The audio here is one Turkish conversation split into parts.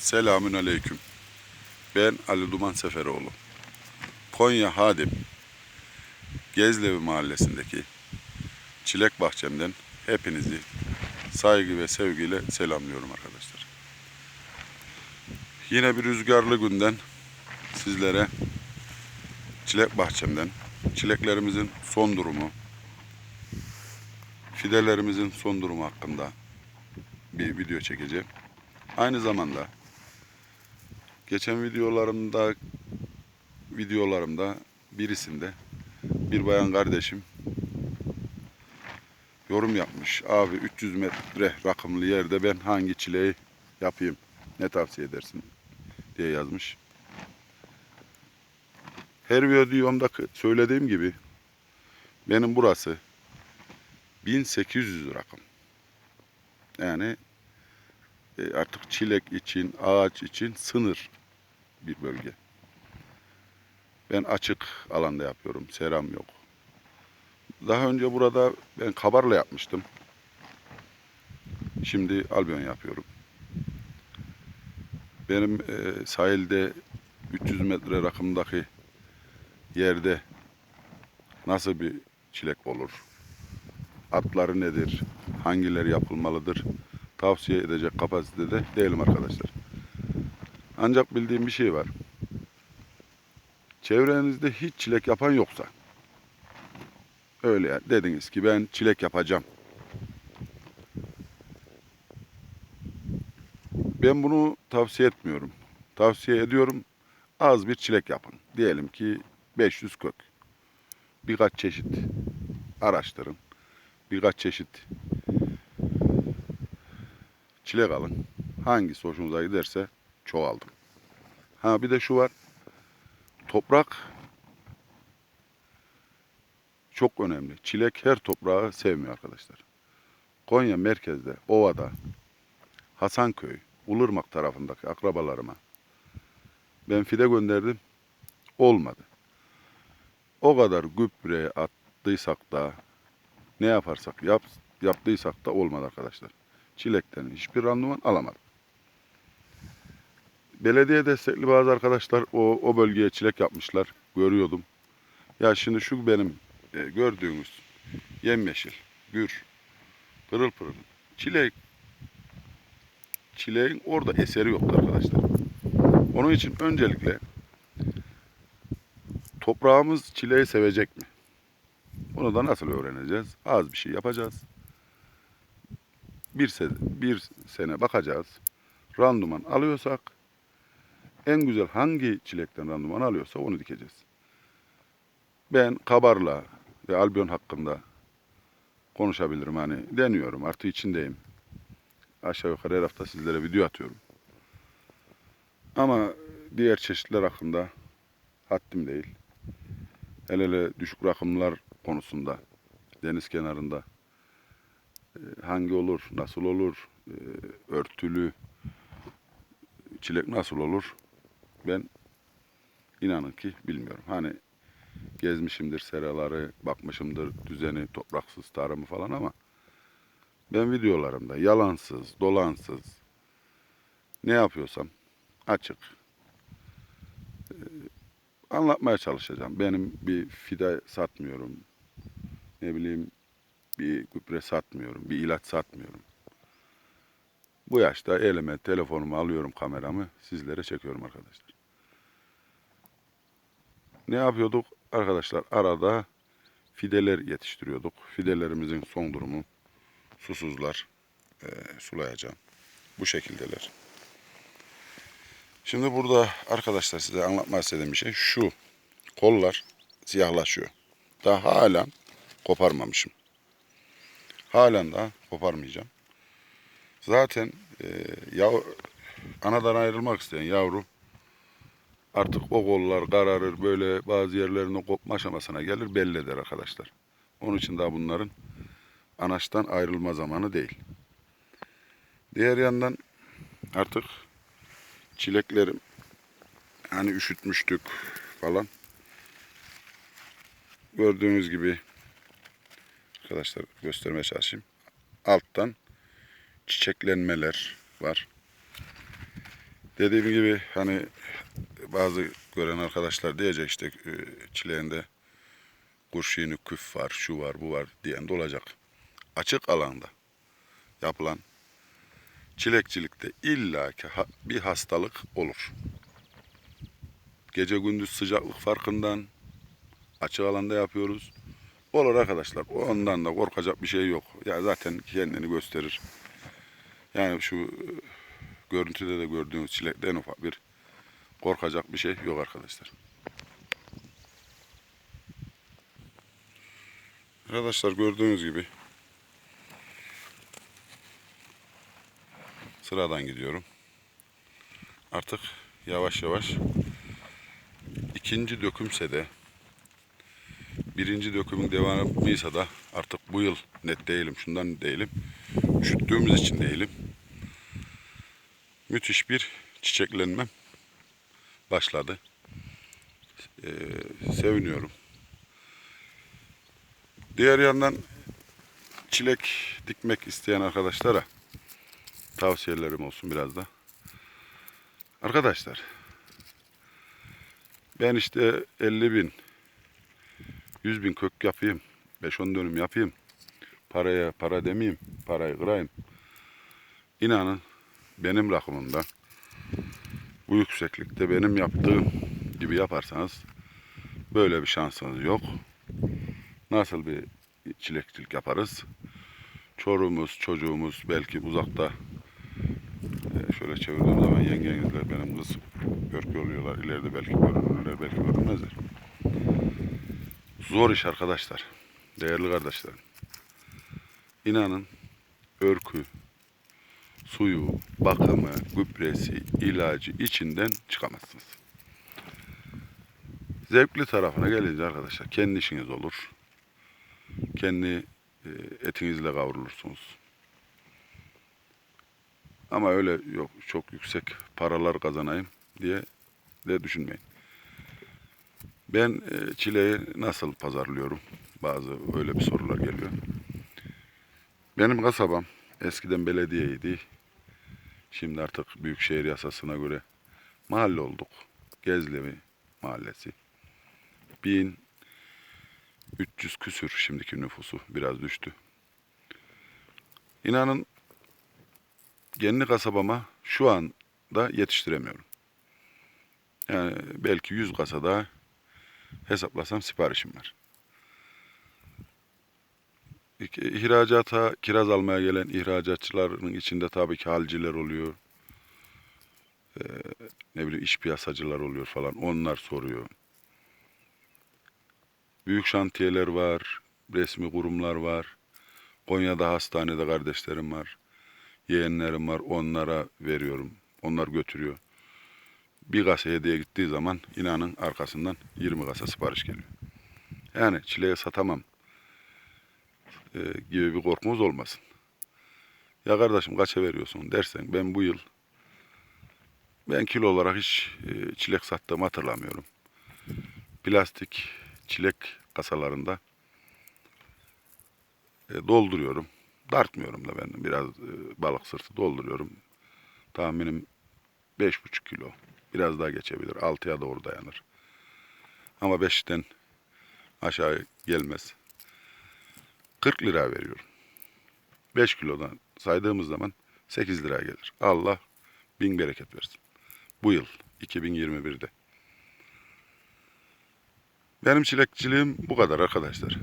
Selamün aleyküm. Ben Ali Duman Seferoğlu. Konya Hadim Gezlevi mahallesindeki çilek bahçemden hepinizi saygı ve sevgiyle selamlıyorum arkadaşlar. Yine bir rüzgarlı günden sizlere çilek bahçemden çileklerimizin son durumu, fidelerimizin son durumu hakkında bir video çekeceğim. Aynı zamanda geçen videolarımda videolarımda birisinde bir bayan kardeşim yorum yapmış. Abi 300 metre rakımlı yerde ben hangi çileği yapayım? Ne tavsiye edersin? diye yazmış. Her videomda söylediğim gibi benim burası 1800 rakım. Yani e, artık çilek için, ağaç için sınır bir bölge. Ben açık alanda yapıyorum. Seram yok. Daha önce burada ben kabarla yapmıştım. Şimdi albiyon yapıyorum. Benim e, sahilde 300 metre rakımdaki yerde nasıl bir çilek olur? Atları nedir? Hangileri yapılmalıdır? Tavsiye edecek kapasitede değilim arkadaşlar. Ancak bildiğim bir şey var. Çevrenizde hiç çilek yapan yoksa öyle ya, dediniz ki ben çilek yapacağım. Ben bunu tavsiye etmiyorum. Tavsiye ediyorum az bir çilek yapın. Diyelim ki 500 kök. Birkaç çeşit araştırın. Birkaç çeşit çilek alın. Hangisi hoşunuza giderse çoğaldım. Ha bir de şu var. Toprak çok önemli. Çilek her toprağı sevmiyor arkadaşlar. Konya merkezde, Ova'da, Hasanköy, Ulırmak tarafındaki akrabalarıma ben fide gönderdim. Olmadı. O kadar gübre attıysak da ne yaparsak yap, yaptıysak da olmadı arkadaşlar. Çilekten hiçbir randıman alamadım. Belediye destekli bazı arkadaşlar o, o bölgeye çilek yapmışlar. Görüyordum. Ya şimdi şu benim e, gördüğünüz yemyeşil, gür, pırıl pırıl. Çilek, çileğin orada eseri yoktu arkadaşlar. Onun için öncelikle toprağımız çileği sevecek mi? Bunu da nasıl öğreneceğiz? Az bir şey yapacağız. Bir sene, bir sene bakacağız. Randuman alıyorsak en güzel hangi çilekten randuman alıyorsa onu dikeceğiz. Ben kabarla ve albiyon hakkında konuşabilirim. Hani deniyorum artı içindeyim. Aşağı yukarı her hafta sizlere video atıyorum. Ama diğer çeşitler hakkında haddim değil. Hele hele düşük rakımlar konusunda deniz kenarında e, hangi olur, nasıl olur, e, örtülü çilek nasıl olur ben inanın ki bilmiyorum. Hani gezmişimdir seraları, bakmışımdır düzeni, topraksız tarımı falan ama ben videolarımda yalansız, dolansız ne yapıyorsam açık e, anlatmaya çalışacağım. Benim bir fide satmıyorum. Ne bileyim bir gübre satmıyorum, bir ilaç satmıyorum. Bu yaşta elime telefonumu alıyorum kameramı sizlere çekiyorum arkadaşlar. Ne yapıyorduk? Arkadaşlar arada fideler yetiştiriyorduk. Fidelerimizin son durumu susuzlar. Ee, sulayacağım. Bu şekildeler. Şimdi burada arkadaşlar size anlatmak istediğim bir şey şu. Kollar siyahlaşıyor. Daha halen koparmamışım. Halen daha koparmayacağım. Zaten e, yav, anadan ayrılmak isteyen yavru artık o kollar kararır böyle bazı yerlerinde kopma aşamasına gelir belli eder arkadaşlar. Onun için daha bunların anaçtan ayrılma zamanı değil. Diğer yandan artık çileklerim hani üşütmüştük falan. Gördüğünüz gibi arkadaşlar göstermeye çalışayım. Alttan çiçeklenmeler var. Dediğim gibi hani bazı gören arkadaşlar diyecek işte e, çileğinde kurşunu küf var, şu var, bu var diyen de olacak. Açık alanda yapılan çilekçilikte illaki bir hastalık olur. Gece gündüz sıcaklık farkından açık alanda yapıyoruz. Olur arkadaşlar. Ondan da korkacak bir şey yok. Ya zaten kendini gösterir. Yani şu e, görüntüde de gördüğünüz çilekten ufak bir korkacak bir şey yok arkadaşlar. Arkadaşlar gördüğünüz gibi sıradan gidiyorum. Artık yavaş yavaş ikinci dökümse de birinci dökümün devamıysa da artık bu yıl net değilim. Şundan değilim. Üşüttüğümüz için değilim. Müthiş bir çiçeklenmem başladı. Ee, seviniyorum. Diğer yandan çilek dikmek isteyen arkadaşlara tavsiyelerim olsun biraz da. Arkadaşlar ben işte 50 bin 100 bin kök yapayım 5-10 dönüm yapayım paraya para demeyeyim parayı kırayım inanın benim rakımımda bu yükseklikte benim yaptığım gibi yaparsanız böyle bir şansınız yok. Nasıl bir çilekçilik yaparız? Çorumuz, çocuğumuz belki uzakta e, şöyle çevirdiğim zaman yengenizler benim kız görk oluyorlar. İleride belki görünürler, belki görünmezler. Zor iş arkadaşlar. Değerli kardeşlerim. İnanın örkü, suyu, bakımı, gübresi, ilacı içinden çıkamazsınız. Zevkli tarafına gelince arkadaşlar kendi işiniz olur. Kendi e, etinizle kavrulursunuz. Ama öyle yok çok yüksek paralar kazanayım diye de düşünmeyin. Ben e, çileği nasıl pazarlıyorum? Bazı öyle bir sorular geliyor. Benim kasabam eskiden belediyeydi. Şimdi artık büyükşehir yasasına göre mahalle olduk. Gezlevi mahallesi. 1300 küsür şimdiki nüfusu biraz düştü. İnanın kendi kasabama şu anda yetiştiremiyorum. Yani belki 100 kasada hesaplasam siparişim var. İki- İhracata kiraz almaya gelen ihracatçıların içinde tabii ki halciler oluyor. Ee, ne bileyim iş piyasacılar oluyor falan. Onlar soruyor. Büyük şantiyeler var. Resmi kurumlar var. Konya'da hastanede kardeşlerim var. Yeğenlerim var. Onlara veriyorum. Onlar götürüyor. Bir kasa hediye gittiği zaman inanın arkasından 20 kasa sipariş geliyor. Yani çileği satamam e, gibi bir korkumuz olmasın. Ya kardeşim kaça veriyorsun dersen ben bu yıl ben kilo olarak hiç e, çilek sattığımı hatırlamıyorum. Plastik çilek kasalarında e, dolduruyorum. Dartmıyorum da ben biraz e, balık sırtı dolduruyorum. Tahminim 5,5 kilo. Biraz daha geçebilir. 6'ya doğru dayanır. Ama 5'ten aşağı gelmez. 40 lira veriyorum. 5 kilodan saydığımız zaman 8 lira gelir. Allah bin bereket versin. Bu yıl 2021'de. Benim çilekçiliğim bu kadar arkadaşlar.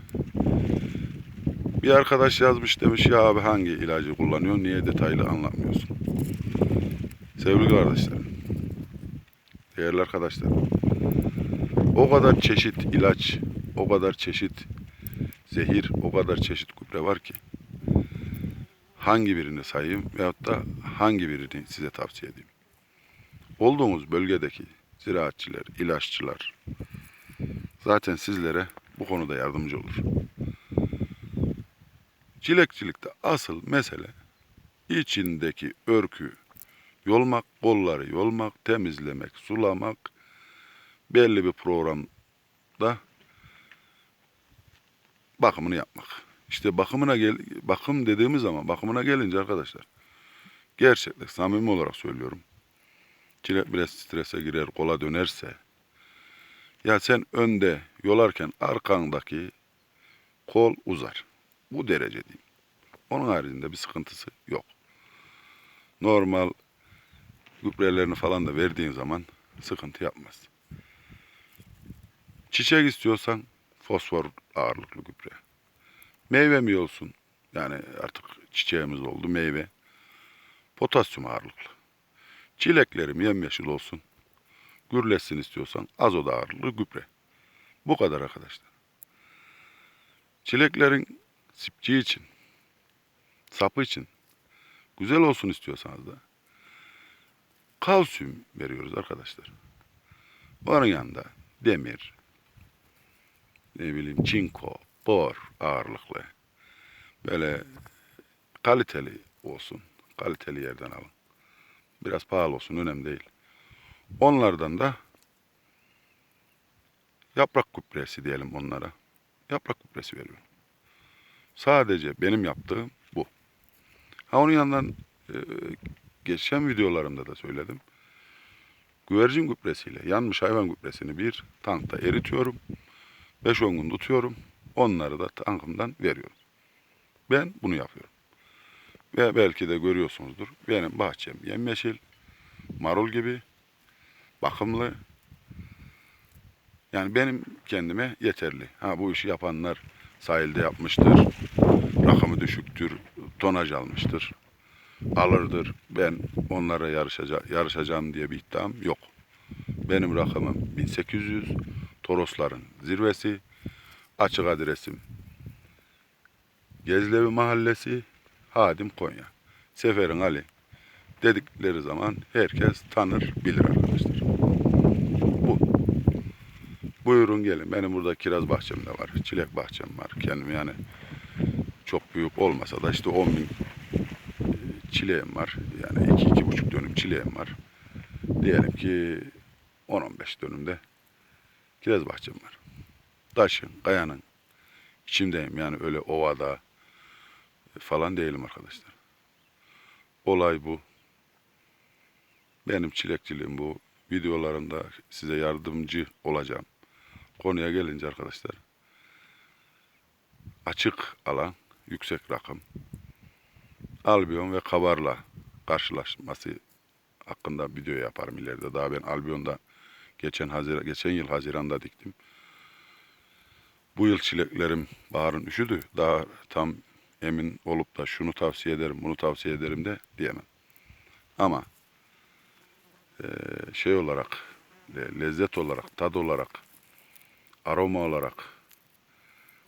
Bir arkadaş yazmış demiş ya abi hangi ilacı kullanıyorsun niye detaylı anlatmıyorsun? Sevgili kardeşlerim. Değerli arkadaşlarım. O kadar çeşit ilaç, o kadar çeşit zehir, o kadar çeşit gübre var ki. Hangi birini sayayım veyahut da hangi birini size tavsiye edeyim? Olduğumuz bölgedeki ziraatçiler, ilaççılar zaten sizlere bu konuda yardımcı olur. Çilekçilikte asıl mesele içindeki örkü yolmak, kolları yolmak, temizlemek, sulamak, belli bir programda bakımını yapmak. İşte bakımına gel bakım dediğimiz zaman bakımına gelince arkadaşlar gerçekten samimi olarak söylüyorum. Çilek biraz strese girer, kola dönerse ya sen önde yolarken arkandaki kol uzar. Bu derece değil. Onun haricinde bir sıkıntısı yok. Normal gübrelerini falan da verdiğin zaman sıkıntı yapmaz. Çiçek istiyorsan fosfor ağırlıklı gübre. Meyve mi olsun? Yani artık çiçeğimiz oldu meyve. Potasyum ağırlıklı. Çileklerim yemyeşil olsun. Gürlesin istiyorsan azot ağırlıklı gübre. Bu kadar arkadaşlar. Çileklerin sipçi için, sapı için güzel olsun istiyorsanız da kalsiyum veriyoruz arkadaşlar. Onun yanında demir, ne bileyim çinko, bor ağırlıklı. Böyle kaliteli olsun. Kaliteli yerden alın. Biraz pahalı olsun önemli değil. Onlardan da yaprak gübresi diyelim onlara. Yaprak gübresi veriyorum. Sadece benim yaptığım bu. Ha onun yanından e, geçen videolarımda da söyledim. Güvercin gübresiyle yanmış hayvan gübresini bir tankta eritiyorum. 5-10 gün tutuyorum. Onları da tankımdan veriyorum. Ben bunu yapıyorum. Ve belki de görüyorsunuzdur. Benim bahçem yemyeşil, marul gibi, bakımlı. Yani benim kendime yeterli. Ha bu işi yapanlar sahilde yapmıştır. Rakımı düşüktür, tonaj almıştır. Alırdır. Ben onlara yarışaca yarışacağım diye bir iddiam yok. Benim rakımım 1800. Torosların zirvesi. Açık adresim Gezlevi Mahallesi, Hadim Konya. Seferin Ali dedikleri zaman herkes tanır, bilir arkadaşlar. Bu. Buyurun gelin. Benim burada kiraz bahçem de var. Çilek bahçem var. Kendim yani çok büyük olmasa da işte 10 bin e, çileğim var. Yani 2-2,5 dönüm çileğim var. Diyelim ki 10-15 dönümde kiraz bahçem var. Taşın, kayanın içindeyim. Yani öyle ovada falan değilim arkadaşlar. Olay bu. Benim çilekçiliğim bu. Videolarımda size yardımcı olacağım. Konuya gelince arkadaşlar. Açık alan, yüksek rakım. Albiyon ve kabarla karşılaşması hakkında video yaparım ileride. Daha ben Albiyon'da geçen Haziran, geçen yıl Haziran'da diktim. Bu yıl çileklerim baharın üşüdü. Daha tam emin olup da şunu tavsiye ederim, bunu tavsiye ederim de diyemem. Ama eee, şey olarak, le- lezzet olarak, tad olarak, aroma olarak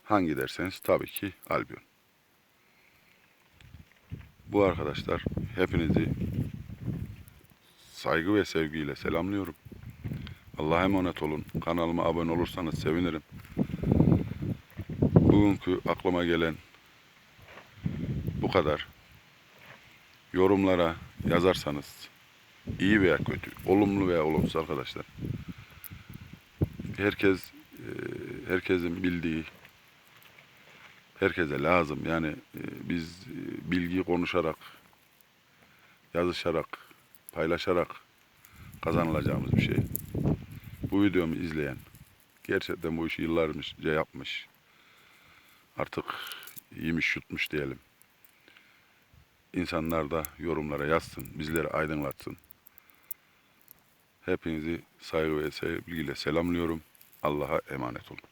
hangi derseniz tabii ki Albion. Bu arkadaşlar hepinizi saygı ve sevgiyle selamlıyorum. Allah'a emanet olun. Kanalıma abone olursanız sevinirim. Bugünkü aklıma gelen bu kadar. Yorumlara yazarsanız iyi veya kötü, olumlu veya olumsuz arkadaşlar. Herkes e, herkesin bildiği herkese lazım. Yani e, biz e, bilgi konuşarak, yazışarak, paylaşarak kazanılacağımız bir şey. Bu videomu izleyen gerçekten bu işi yıllarca yapmış. Artık yemiş yutmuş diyelim. İnsanlar da yorumlara yazsın, bizleri aydınlatsın. Hepinizi saygı ve sevgiyle selamlıyorum. Allah'a emanet olun.